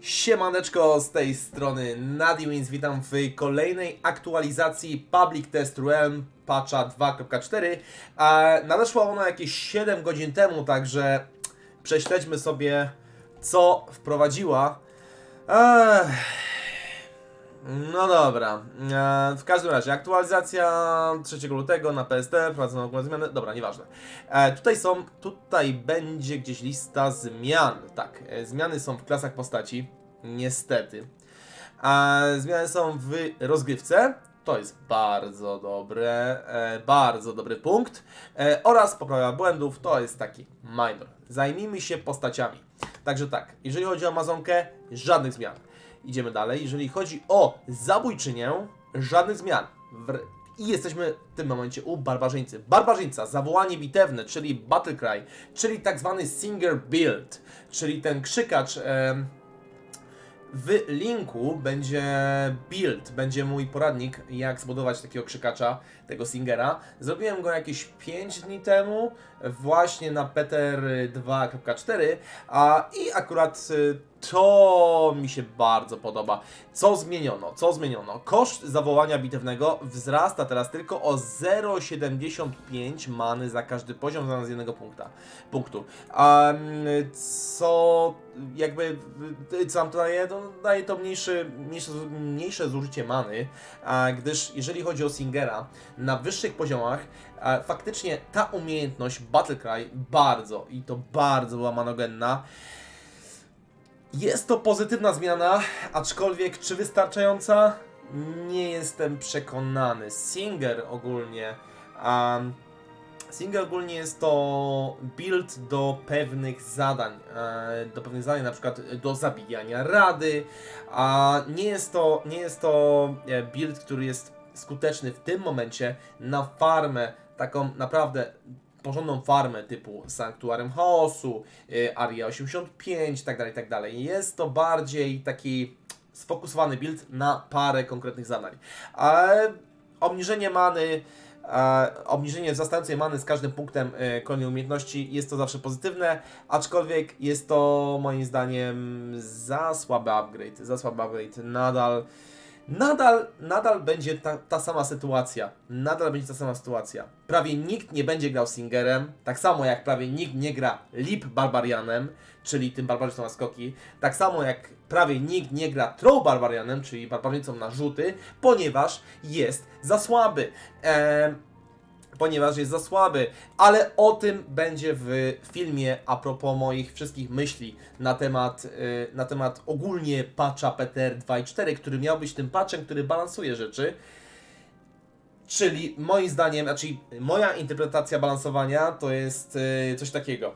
Siemaneczko z tej strony Nadiwins, witam w kolejnej aktualizacji Public Test Realm patcha 2.4 a Nadeszła ona jakieś 7 godzin temu, także prześledźmy sobie co wprowadziła Ech. No dobra, e, w każdym razie aktualizacja 3 lutego na PST, wprowadzono ogólne zmiany, dobra, nieważne. E, tutaj są, tutaj będzie gdzieś lista zmian, tak, e, zmiany są w klasach postaci, niestety. Zmiany są w rozgrywce, to jest bardzo dobre, bardzo dobry punkt. Oraz poprawa błędów, to jest taki minor. Zajmijmy się postaciami. Także tak, jeżeli chodzi o Amazonkę, żadnych zmian. Idziemy dalej. Jeżeli chodzi o zabójczynię, żadnych zmian. I jesteśmy w tym momencie u barbarzyńcy. Barbarzyńca, zawołanie bitewne, czyli battle cry, czyli tak zwany singer build, czyli ten krzykacz. w linku będzie build, będzie mój poradnik, jak zbudować takiego krzykacza, tego singera. Zrobiłem go jakieś 5 dni temu, właśnie na Peter 2.4, a i akurat y, to mi się bardzo podoba. Co zmieniono? Co zmieniono? Koszt zawołania bitewnego wzrasta teraz tylko o 0,75 many za każdy poziom zamiast jednego punkta, punktu. Mm, co jakby co nam to daje? To daje to mniejszy, mniejsze, mniejsze zużycie many, gdyż jeżeli chodzi o Singera, na wyższych poziomach faktycznie ta umiejętność Battle Cry bardzo i to bardzo była manogenna. Jest to pozytywna zmiana, aczkolwiek czy wystarczająca? Nie jestem przekonany. Singer ogólnie. Um, Singer ogólnie jest to build do pewnych zadań, e, do pewnych zadań, na przykład do zabijania rady, a nie jest to, nie jest to e, build, który jest skuteczny w tym momencie na farmę, taką naprawdę porządną farmę typu Sanktuarium Chaosu, y, Aria 85 itd., itd. Jest to bardziej taki sfokusowany build na parę konkretnych zadań. Ale obniżenie many, obniżenie wzrastającej many z każdym punktem e, kolejnej umiejętności jest to zawsze pozytywne, aczkolwiek jest to moim zdaniem za słaby upgrade, za słaby upgrade. Nadal Nadal, nadal będzie ta, ta sama sytuacja. Nadal będzie ta sama sytuacja. Prawie nikt nie będzie grał Singerem, tak samo jak prawie nikt nie gra Lip Barbarianem, czyli tym barbarzyńcą na skoki, tak samo jak prawie nikt nie gra Troll Barbarianem, czyli barbarzyńcą na rzuty, ponieważ jest za słaby. Ehm, ponieważ jest za słaby. Ale o tym będzie w filmie a propos moich wszystkich myśli na temat, y, na temat ogólnie patcha PTR 2.4, który miał być tym patchem, który balansuje rzeczy. Czyli moim zdaniem, znaczy moja interpretacja balansowania to jest y, coś takiego.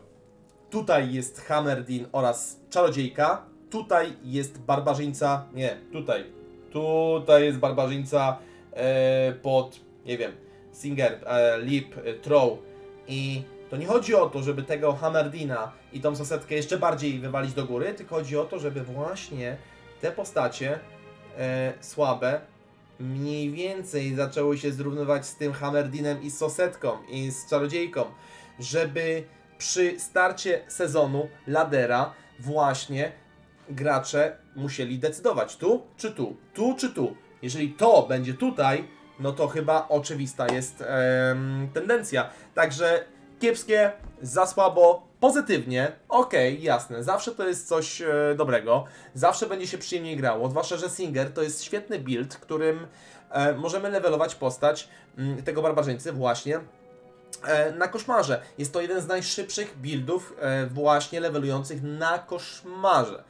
Tutaj jest Hammerdin oraz Czarodziejka. Tutaj jest barbarzyńca. Nie, tutaj. Tutaj jest barbarzyńca e, pod, nie wiem, Singer, e, Lip, e. I to nie chodzi o to, żeby tego Hammerdina i tą sosetkę jeszcze bardziej wywalić do góry, tylko chodzi o to, żeby właśnie te postacie e, słabe mniej więcej zaczęły się zrównywać z tym Hammerdinem i z sosetką i z czarodziejką, żeby przy starcie sezonu ladera właśnie gracze musieli decydować tu czy tu, tu czy tu. Jeżeli to będzie tutaj, no to chyba oczywista jest em, tendencja. Także kiepskie, za słabo, pozytywnie, okej, jasne, zawsze to jest coś e, dobrego, zawsze będzie się przyjemniej grało, zwłaszcza, że Singer to jest świetny build, którym e, możemy levelować postać m, tego barbarzyńcy właśnie e, na koszmarze. Jest to jeden z najszybszych buildów e, właśnie levelujących na koszmarze.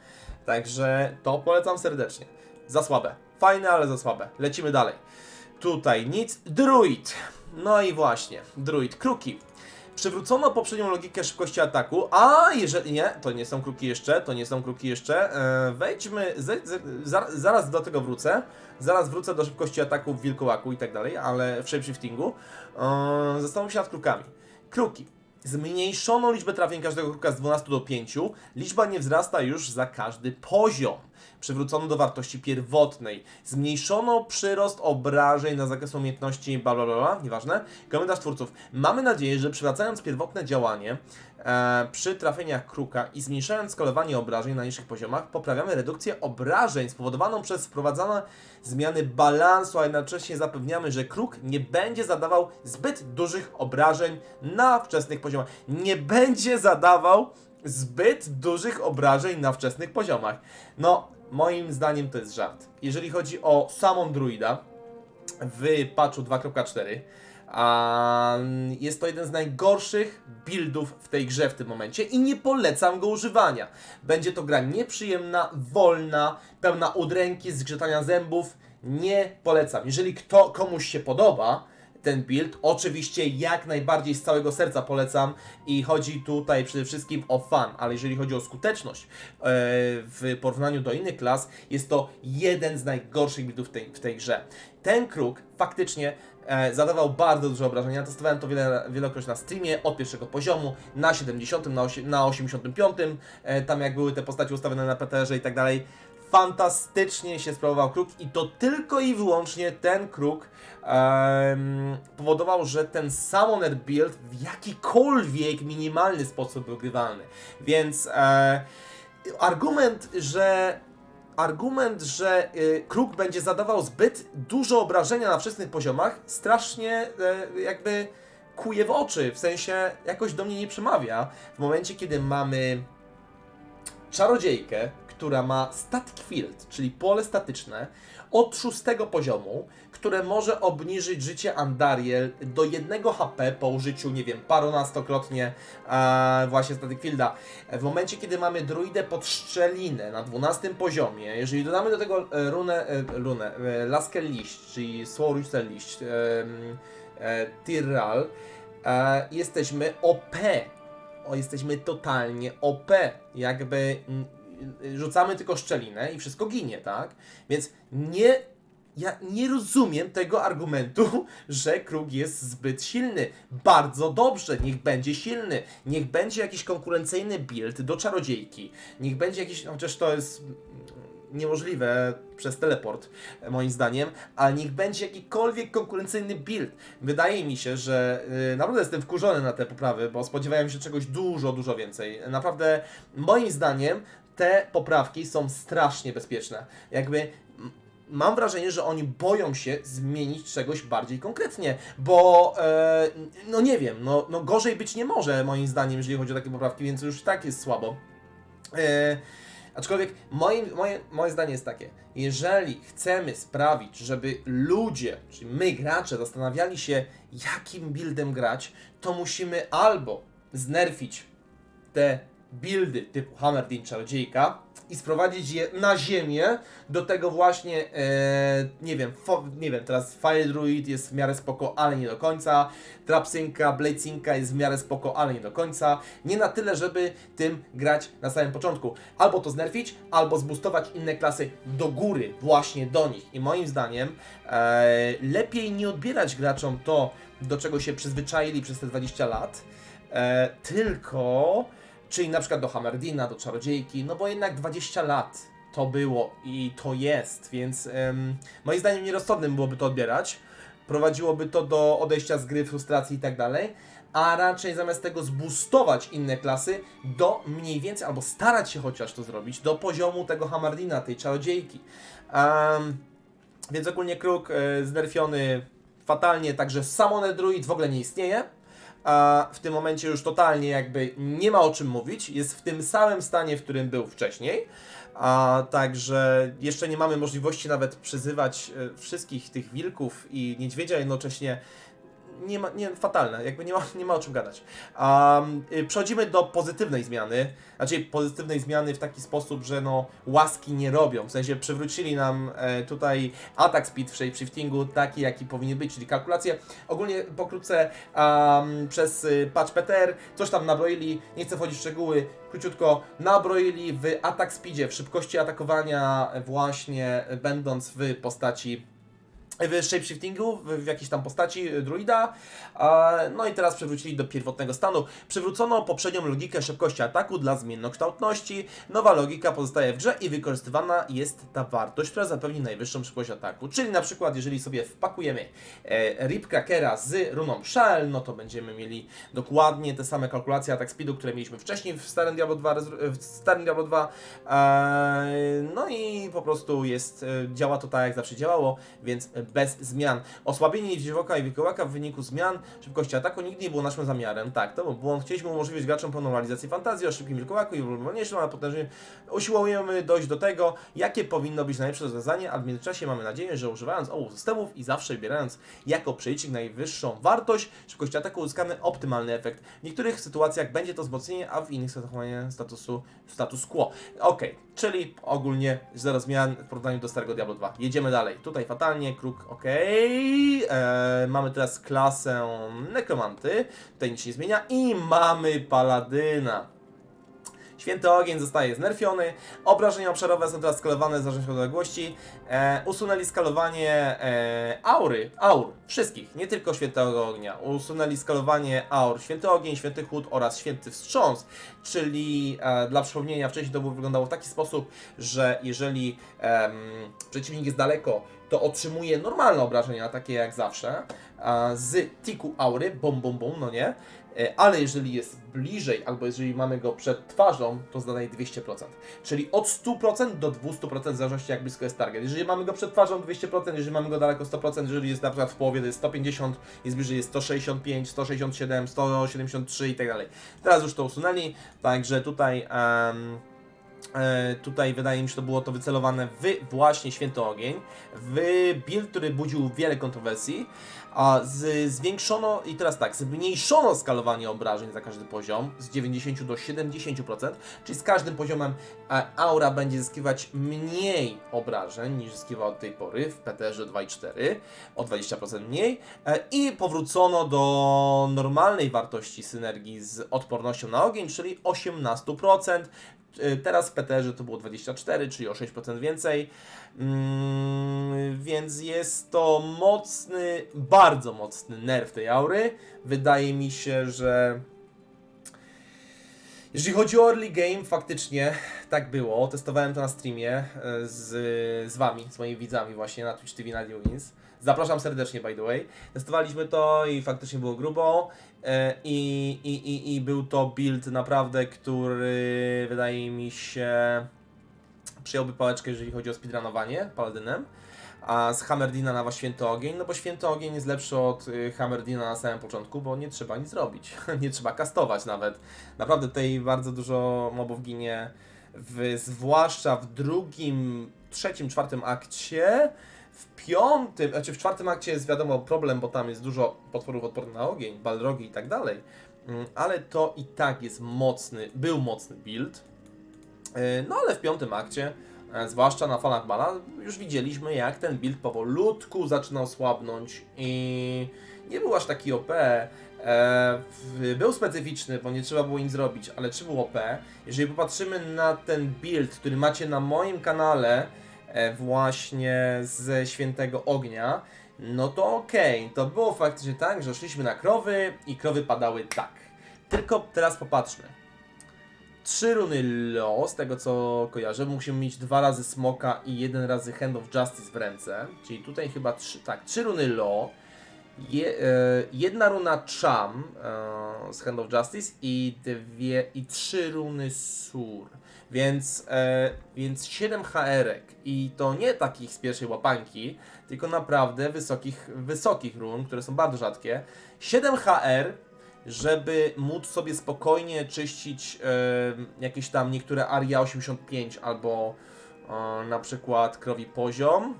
Także to polecam serdecznie. Za słabe. Fajne, ale za słabe. Lecimy dalej. Tutaj nic. Druid. No i właśnie, druid. Kruki. Przywrócono poprzednią logikę szybkości ataku, a jeżeli nie, to nie są kruki jeszcze, to nie są kruki jeszcze. E, wejdźmy, z, z, za, zaraz do tego wrócę. Zaraz wrócę do szybkości ataku w wilkołaku i tak dalej, ale w shapeshiftingu. E, zastanów się nad krukami. Kruki. Zmniejszono liczbę trafień każdego kruka z 12 do 5. Liczba nie wzrasta już za każdy poziom. Przywrócono do wartości pierwotnej. Zmniejszono przyrost obrażeń na zakres umiejętności, bla bla bla, nieważne. Komentarz twórców. Mamy nadzieję, że przywracając pierwotne działanie, przy trafieniach kruka i zmniejszając skalowanie obrażeń na niższych poziomach, poprawiamy redukcję obrażeń spowodowaną przez wprowadzane zmiany balansu, a jednocześnie zapewniamy, że kruk nie będzie zadawał zbyt dużych obrażeń na wczesnych poziomach. Nie będzie zadawał zbyt dużych obrażeń na wczesnych poziomach. No, moim zdaniem to jest żart. Jeżeli chodzi o samą druida, w patchu 2.4. A jest to jeden z najgorszych buildów w tej grze w tym momencie i nie polecam go używania. Będzie to gra nieprzyjemna, wolna, pełna udręki, zgrzytania zębów. Nie polecam. Jeżeli kto, komuś się podoba ten build, oczywiście jak najbardziej z całego serca polecam i chodzi tutaj przede wszystkim o fan, ale jeżeli chodzi o skuteczność e, w porównaniu do innych klas, jest to jeden z najgorszych buildów w tej, w tej grze. Ten kruk faktycznie e, zadawał bardzo dużo obrażeń. Ja testowałem to wiele, wielokroć na streamie, od pierwszego poziomu, na 70, na, osie, na 85, e, tam jak były te postacie ustawione na PTR-ze i tak dalej. Fantastycznie się sprawował kruk i to tylko i wyłącznie ten kruk powodował, że ten Summoner build w jakikolwiek minimalny sposób był grywalny. Więc e, argument, że argument, że y, kruk będzie zadawał zbyt dużo obrażenia na wczesnych poziomach, strasznie e, jakby kuje w oczy, w sensie jakoś do mnie nie przemawia. W momencie, kiedy mamy czarodziejkę, która ma static field, czyli pole statyczne, od szóstego poziomu, które może obniżyć życie Andariel do jednego HP po użyciu, nie wiem, paronastokrotnie e, właśnie static fielda. W momencie, kiedy mamy druidę pod szczelinę na 12 poziomie, jeżeli dodamy do tego e, runę, e, runę e, Laskel Liść, czyli Słoruster Liść, e, e, Tyrral, e, jesteśmy OP. O, jesteśmy totalnie OP. Jakby rzucamy tylko szczelinę i wszystko ginie, tak? Więc nie. Ja nie rozumiem tego argumentu, że kruk jest zbyt silny. Bardzo dobrze, niech będzie silny. Niech będzie jakiś konkurencyjny build do czarodziejki. Niech będzie jakiś. no, Chociaż to jest niemożliwe przez teleport, moim zdaniem, ale niech będzie jakikolwiek konkurencyjny build. Wydaje mi się, że yy, naprawdę jestem wkurzony na te poprawy, bo spodziewałem się czegoś dużo, dużo więcej. Naprawdę, moim zdaniem, te poprawki są strasznie bezpieczne. Jakby mam wrażenie, że oni boją się zmienić czegoś bardziej konkretnie, bo e, no nie wiem, no, no gorzej być nie może moim zdaniem, jeżeli chodzi o takie poprawki, więc już tak jest słabo. E, aczkolwiek moim, moje, moje zdanie jest takie, jeżeli chcemy sprawić, żeby ludzie, czyli my gracze, zastanawiali się jakim buildem grać, to musimy albo znerfić te buildy typu Hammerdin Czarodziejka i sprowadzić je na ziemię do tego właśnie, e, nie wiem, fo, nie wiem, teraz Fire Druid jest w miarę spoko, ale nie do końca, Trapsynka, Bladesynka jest w miarę spoko, ale nie do końca, nie na tyle, żeby tym grać na samym początku. Albo to znerfić, albo zboostować inne klasy do góry, właśnie do nich. I moim zdaniem e, lepiej nie odbierać graczom to, do czego się przyzwyczaili przez te 20 lat, e, tylko czyli na przykład do Hammerdina, do Czarodziejki, no bo jednak 20 lat to było i to jest, więc em, moim zdaniem nierozsądnym byłoby to odbierać. Prowadziłoby to do odejścia z gry, frustracji i tak dalej, a raczej zamiast tego zboostować inne klasy do mniej więcej, albo starać się chociaż to zrobić, do poziomu tego Hammerdina, tej Czarodziejki. Więc ogólnie kruk e, znerfiony fatalnie, także Summoner Druid w ogóle nie istnieje a w tym momencie już totalnie jakby nie ma o czym mówić, jest w tym samym stanie, w którym był wcześniej, a także jeszcze nie mamy możliwości nawet przyzywać e, wszystkich tych wilków i niedźwiedzia jednocześnie. Nie ma, nie, fatalne, jakby nie ma, nie ma o czym gadać. Um, przechodzimy do pozytywnej zmiany, znaczy pozytywnej zmiany w taki sposób, że no łaski nie robią, w sensie przywrócili nam e, tutaj attack speed w shapeshiftingu taki jaki powinien być, czyli kalkulacje. Ogólnie pokrótce um, przez y, patch PTR coś tam nabroili, nie chcę wchodzić w szczegóły, króciutko nabroili w attack speedzie, w szybkości atakowania właśnie będąc w postaci w shapeshiftingu, w, w jakiejś tam postaci y, druida. No i teraz przywrócili do pierwotnego stanu. Przywrócono poprzednią logikę szybkości ataku dla zmiennokształtności. Nowa logika pozostaje w grze i wykorzystywana jest ta wartość, która zapewni najwyższą szybkość ataku. Czyli na przykład, jeżeli sobie wpakujemy e, Rip Crackera z runą Shell, no to będziemy mieli dokładnie te same kalkulacje atak speedu, które mieliśmy wcześniej w starym Diablo 2. rezr- W starym Diablo 2. E, no i po prostu jest, e, działa to tak jak zawsze działało, więc bez zmian. Osłabienie niedźwiedzioka i wilkołaka w wyniku zmian szybkości ataku nigdy nie było naszym zamiarem. Tak, to był błąd. Chcieliśmy umożliwić graczom pełną realizację fantazji o szybkim wilkołaku i wolniejszym, ale potężnie usiłujemy dojść do tego, jakie powinno być najlepsze rozwiązanie, a w międzyczasie mamy nadzieję, że używając obu systemów i zawsze wybierając jako przelicznik najwyższą wartość szybkości ataku uzyskamy optymalny efekt. W niektórych sytuacjach będzie to wzmocnienie, a w innych zachowanie statusu status quo. Ok, czyli ogólnie zero zmian w porównaniu do starego Diablo 2. Jedziemy dalej. Tutaj fatalnie, kruk ok. Eee, mamy teraz klasę nekromanty. Tutaj nic się nie zmienia. I mamy paladyna. Święty ogień zostaje znerfiony. Obrażenia obszarowe są teraz skalowane w zależności od odległości. E, usunęli skalowanie e, aury, aur, wszystkich, nie tylko świętego ognia. Usunęli skalowanie aur święty ogień, święty chłód oraz święty wstrząs. Czyli e, dla przypomnienia, wcześniej to wyglądało w taki sposób, że jeżeli em, przeciwnik jest daleko, to otrzymuje normalne obrażenia, takie jak zawsze, a, z tiku aury, bom, bom, bom, no nie? E, Ale jeżeli jest bliżej, albo jeżeli mamy go przed twarzą, to zadaje 200%. Czyli od 100% do 200% w zależności jak blisko jest target. Jeżeli mamy go przed twarzą 200%, jeżeli mamy go daleko 100%, jeżeli jest na przykład w połowie to jest 150, jest bliżej jest 165, 167, 173 i tak dalej. Teraz już to usunęli, także tutaj... E, tutaj wydaje mi się, że to było to wycelowane w właśnie Święty Ogień, w build, który budził wiele kontrowersji, a z, zwiększono, i teraz tak, zmniejszono skalowanie obrażeń za każdy poziom z 90 do 70%, czyli z każdym poziomem e, aura będzie zyskiwać mniej obrażeń niż zyskiwała do tej pory w PTR 2 i 4, o 20% mniej e, i powrócono do normalnej wartości synergii z odpornością na ogień, czyli 18%. Y, Teraz w PTR to było 24, czyli o 6% więcej. Mm, więc jest to mocny, bardzo mocny nerw tej aury. Wydaje mi się, że. Jeżeli chodzi o early game, faktycznie tak było. Testowałem to na streamie e, z, z wami, z moimi widzami właśnie na Twitch TV na Wins. Zapraszam serdecznie, by the way. Testowaliśmy to i faktycznie było grubo. E, I, i, i, I był to build naprawdę, który wydaje mi się przyjąłby pałeczkę, jeżeli chodzi o speedrunowanie Paladynem. A z Hammerdina na Święty Ogień, no bo Święty Ogień jest lepszy od y, Hammerdina na samym początku, bo nie trzeba nic robić, nie trzeba kastować nawet. Naprawdę tutaj bardzo dużo mobów ginie, w, zwłaszcza w drugim, trzecim, czwartym akcie. W piątym, znaczy w czwartym akcie jest wiadomo problem, bo tam jest dużo potworów odpornych na ogień, balrogi i tak dalej. Mm, Ale to i tak jest mocny, był mocny build. Yy, No ale w piątym akcie, e, zwłaszcza na falach bala, już widzieliśmy jak ten build powolutku zaczynał słabnąć i nie był aż taki OP. E, był specyficzny, bo nie trzeba było nic zrobić, ale czy był OP? Jeżeli popatrzymy na ten build, który macie na moim kanale, e, właśnie ze Świętego Ognia, no to okej, to było faktycznie tak, że szliśmy na krowy i krowy padały tak. Tylko teraz popatrzmy. Trzy runy Lo, z tego co kojarzę, musimy mieć dwa razy Smoka i jeden razy Hand of Justice w ręce. Czyli tutaj chyba trzy, tak, trzy runy Lo, je, e, jedna runa Cham e, z Hand of Justice i dwie, i trzy runy Sur. Więc, e, więc 7 HR-ek i to nie takich z pierwszej łapanki, tylko naprawdę wysokich, wysokich run, które są bardzo rzadkie. 7 HR żeby móc sobie spokojnie czyścić e, jakieś tam niektóre aria 85 albo e, na przykład krowi poziom.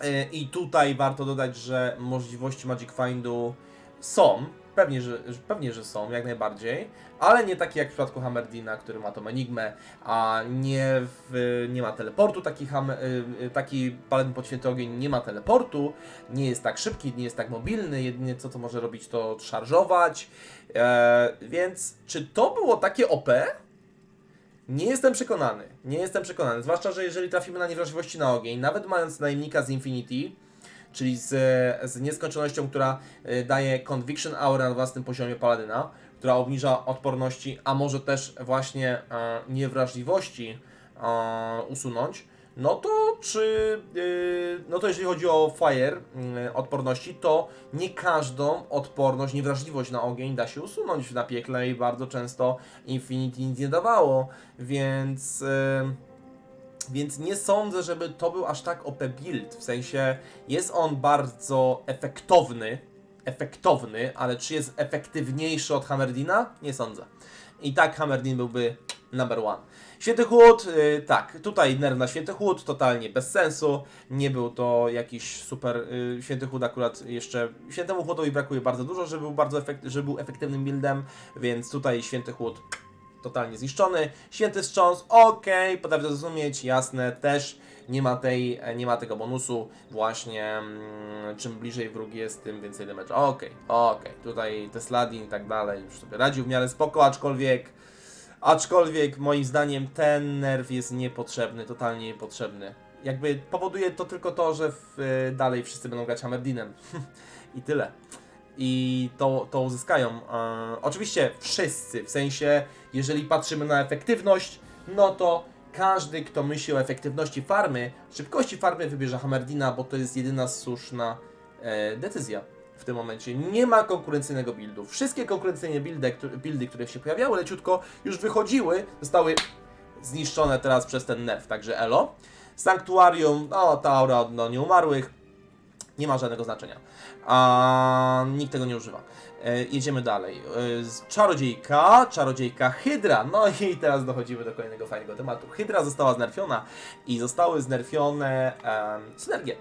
E, I tutaj warto dodać, że możliwości Magic Findu są. Pewnie że, pewnie, że są, jak najbardziej, ale nie takie jak w przypadku Hammerdina, który ma tą enigmę, a nie, w, nie ma teleportu. Taki, y, y, taki paladin pod święty ogień nie ma teleportu, nie jest tak szybki, nie jest tak mobilny, jedynie co to może robić to szarżować. E, więc czy to było takie OP? Nie jestem przekonany. Nie jestem przekonany. Zwłaszcza, że jeżeli trafimy na niewrażliwości na ogień, nawet mając najemnika z Infinity, czyli z, z nieskończonością, która y, daje Conviction Aura na własnym poziomie Paladyna, która obniża odporności, a może też właśnie e, niewrażliwości e, usunąć, no to czy, yy, no to jeżeli chodzi o fire yy, odporności, to nie każdą odporność, niewrażliwość na ogień da się usunąć na piekle i bardzo często Infinity nic nie dawało, więc... Yy, więc nie sądzę, żeby to był aż tak OP build. W sensie jest on bardzo efektowny, efektowny, ale czy jest efektywniejszy od Hammerdina? Nie sądzę. I tak Hammerdin byłby number one. Święty Chłód, yy, tak, tutaj nerw na Święty Chłód, totalnie bez sensu. Nie był to jakiś super. Yy, Święty Chłód akurat jeszcze. Świętemu Chłodowi brakuje bardzo dużo, żeby był bardzo efekt, żeby był efektywnym buildem, więc tutaj Święty Chłód totalnie zniszczony. Święty Wstrząs, okej, okay, potrafię zrozumieć, jasne, też nie ma, tej, e, nie ma tego bonusu, właśnie mm, czym bliżej wróg jest, tym więcej damage. Okej, okej, tutaj Tesladin i tak dalej, już sobie radził w miarę spoko, aczkolwiek, aczkolwiek moim zdaniem ten nerw jest niepotrzebny, totalnie niepotrzebny. Jakby powoduje to tylko to, że w, e, dalej wszyscy będą grać Hammerdinem i tyle i to, to uzyskają. E, oczywiście wszyscy, w sensie, jeżeli patrzymy na efektywność, no to każdy, kto myśli o efektywności farmy, szybkości farmy, wybierze Hammerdina, bo to jest jedyna słuszna e, decyzja w tym momencie. Nie ma konkurencyjnego buildu. Wszystkie konkurencyjne buildy, buildy, które się pojawiały leciutko, już wychodziły, zostały zniszczone teraz przez ten nerf, także elo. Sanktuarium, no ta aura od no, nieumarłych, nie ma żadnego znaczenia. A nikt tego nie używa. E, jedziemy dalej. E, czarodziejka, czarodziejka Hydra. No i teraz dochodzimy do kolejnego fajnego tematu. Hydra została znerfiona i zostały znerfione em, synergie.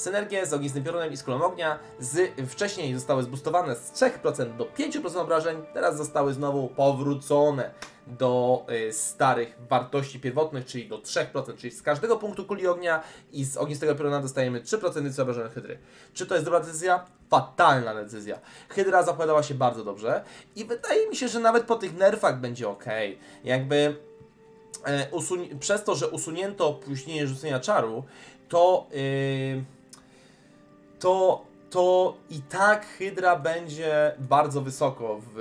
Synergie z ognistym piorunem i z kulą ognia z, wcześniej zostały zbustowane z 3% do 5% obrażeń, teraz zostały znowu powrócone do y, starych wartości pierwotnych, czyli do 3%, czyli z każdego punktu kuli ognia i z ognistego pioruna dostajemy 3% więcej obrażeń hydry. Czy to jest dobra decyzja? Fatalna decyzja. Hydra zapowiadała się bardzo dobrze i wydaje mi się, że nawet po tych nerfach będzie ok. Jakby e, przez to, że usunięto opóźnienie rzucenia czaru, to, yy, to, to i tak Hydra będzie bardzo wysoko w,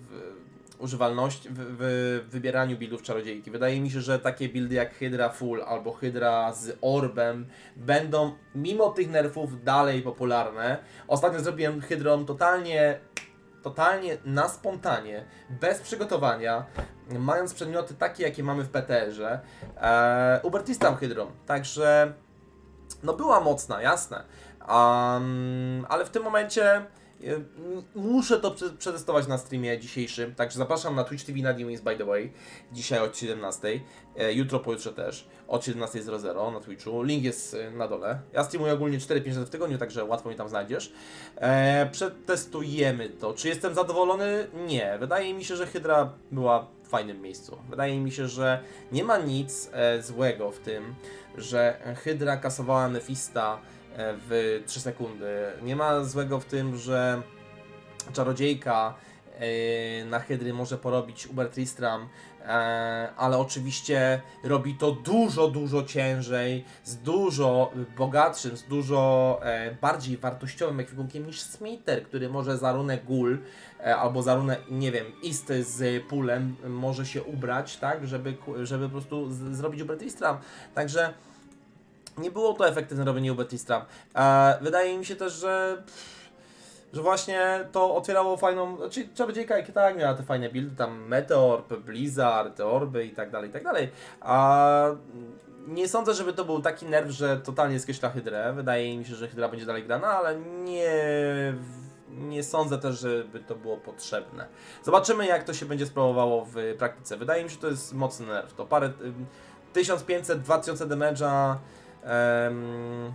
w używalności, w, w wybieraniu buildów czarodziejki. Wydaje mi się, że takie buildy jak Hydra Full albo Hydra z Orbem będą mimo tych nerfów dalej popularne. Ostatnio zrobiłem Hydrą totalnie totalnie na spontanie, bez przygotowania, mając przedmioty takie, jakie mamy w PTR-ze, e, ubertistam Hydrą. Także, no była mocna, jasne. Um, ale w tym momencie m- muszę to prze- przetestować na streamie dzisiejszym, także zapraszam na Twitch TV na Wins by the way, dzisiaj od 17, e, jutro, pojutrze też, od 17.00 na Twitchu, link jest e, na dole. Ja streamuję ogólnie 4-5 razy w tygodniu, także łatwo mnie tam znajdziesz. E, przetestujemy to. Czy jestem zadowolony? Nie. Wydaje mi się, że Hydra była w fajnym miejscu. Wydaje mi się, że nie ma nic e, złego w tym, że Hydra kasowała Nefista w 3 sekundy. Nie ma złego w tym, że czarodziejka e, na Hydry może porobić Uber Tristram, e, ale oczywiście robi to dużo, dużo ciężej, z dużo bogatszym, z dużo e, bardziej wartościowym ekwipunkiem niż Smiter, który może za runę gul e, albo za runę, nie wiem, isty z pulem może się ubrać, tak, żeby, żeby po prostu zrobić Uber Tristram. Także nie było to efektywne robienie Uber Tristram. E, wydaje mi się też, że że właśnie to otwierało fajną, znaczy Czarodziejka i tak miała te fajne buildy, tam Meteor, Blizzard, Orby i tak dalej, i tak dalej, a nie sądzę, żeby to był taki nerw, że totalnie skreśla Hydrę, wydaje mi się, że Hydra będzie dalej grana, ale nie, nie sądzę też, żeby to było potrzebne. Zobaczymy jak to się będzie sprawowało w praktyce, wydaje mi się, że to jest mocny nerw, to parę, ym, 1500-2000 damage'a, em,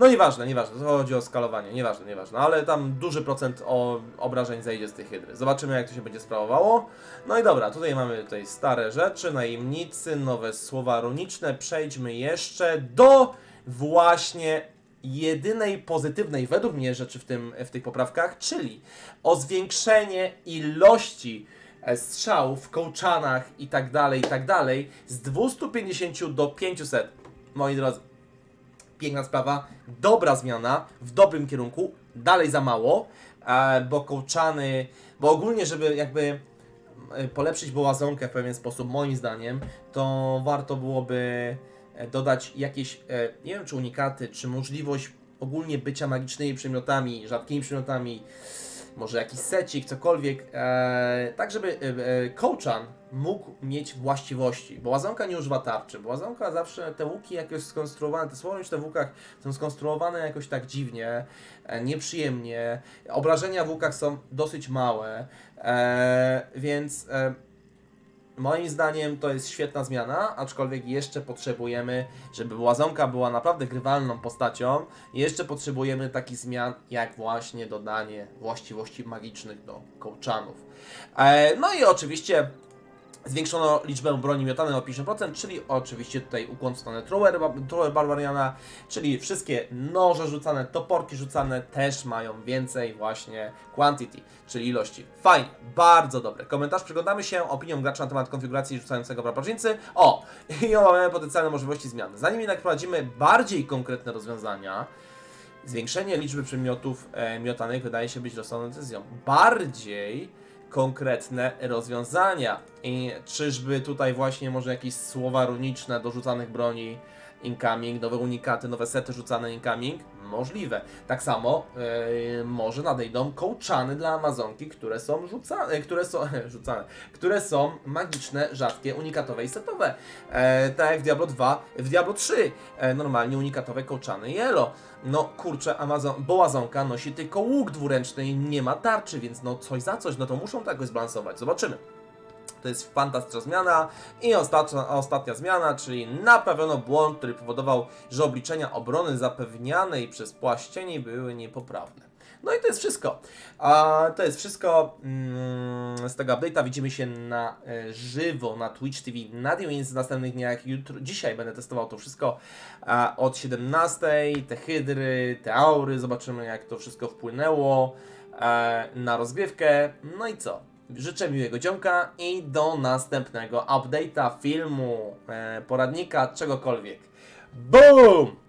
no nieważne, nieważne, to chodzi o skalowanie, nieważne, nieważne, ale tam duży procent o obrażeń zejdzie z tej hydry. Zobaczymy jak to się będzie sprawowało. No i dobra, tutaj mamy tutaj stare rzeczy, najemnicy, nowe słowa runiczne. Przejdźmy jeszcze do właśnie jedynej pozytywnej według mnie rzeczy w, tym, w tych poprawkach, czyli o zwiększenie ilości e, strzałów w kołczanach i tak dalej, i tak dalej z 250 do 500. Moi drodzy, piękna sprawa, dobra zmiana, w dobrym kierunku, dalej za mało, e, bo kołczany, bo ogólnie, żeby jakby e, polepszyć bołazonkę w pewien sposób, moim zdaniem, to warto byłoby e, dodać jakieś, nie wiem czy unikaty, czy możliwość ogólnie bycia magicznymi przedmiotami, rzadkimi przedmiotami, może jakiś secik, cokolwiek, e, tak żeby e, e, Kołczan mógł mieć właściwości, bo łazonka nie używa tarczy, bo łazonka zawsze, te łuki jakoś skonstruowane, te słowa w łukach są skonstruowane jakoś tak dziwnie, e, nieprzyjemnie, obrażenia w łukach są dosyć małe, e, więc e, Moim zdaniem to jest świetna zmiana, aczkolwiek jeszcze potrzebujemy, żeby Łazonka była naprawdę grywalną postacią, jeszcze potrzebujemy takich zmian jak właśnie dodanie właściwości magicznych do kołczanów. E, no i oczywiście Zwiększono liczbę broni miotanej o 50%, czyli oczywiście tutaj ukłon w stronę Trower, Trower Barbariana, czyli wszystkie noże rzucane, toporki rzucane też mają więcej właśnie quantity, czyli ilości. Fajnie, bardzo dobre. Komentarz, przyglądamy się opiniom gracza na temat konfiguracji rzucającego barbarzyńcy. O, i omawiamy potencjalne możliwości zmian. Zanim jednak wprowadzimy bardziej konkretne rozwiązania, Zwiększenie liczby przedmiotów e, miotanych wydaje się być rozsądną decyzją. Bardziej konkretne rozwiązania. I czyżby tutaj właśnie może jakieś słowa runiczne do rzucanych broni incoming, nowe unikaty, nowe sety rzucane incoming? Możliwe. Tak samo e, może nadejdą kołczany dla Amazonki, które są rzucane, które są rzucane, które są magiczne, rzadkie, unikatowe i setowe. E, tak jak w Diablo 2, w Diablo 3 e, normalnie unikatowe kołczany yellow. No kurczę, Amazon, bo łazonka nosi tylko łuk dwuręczny i nie ma tarczy, więc no coś za coś, no to muszą tak zbalansować. Zobaczymy. To jest fantastyczna zmiana. I ostatnia, ostatnia zmiana, czyli naprawiono błąd, który powodował, że obliczenia obrony zapewnianej przez płaścieni były niepoprawne. No i to jest wszystko. A to jest wszystko mm, z tego update'a. Widzimy się na e, żywo na Twitch TV na The Wins w następnych dniach. Jutro, dzisiaj będę testował to wszystko od 17. Te hydry, te aury. Zobaczymy jak to wszystko wpłynęło e, na rozgrywkę. No i co? Życzę miłego dzionka i do następnego update'a filmu, e, poradnika, czegokolwiek. BOOM!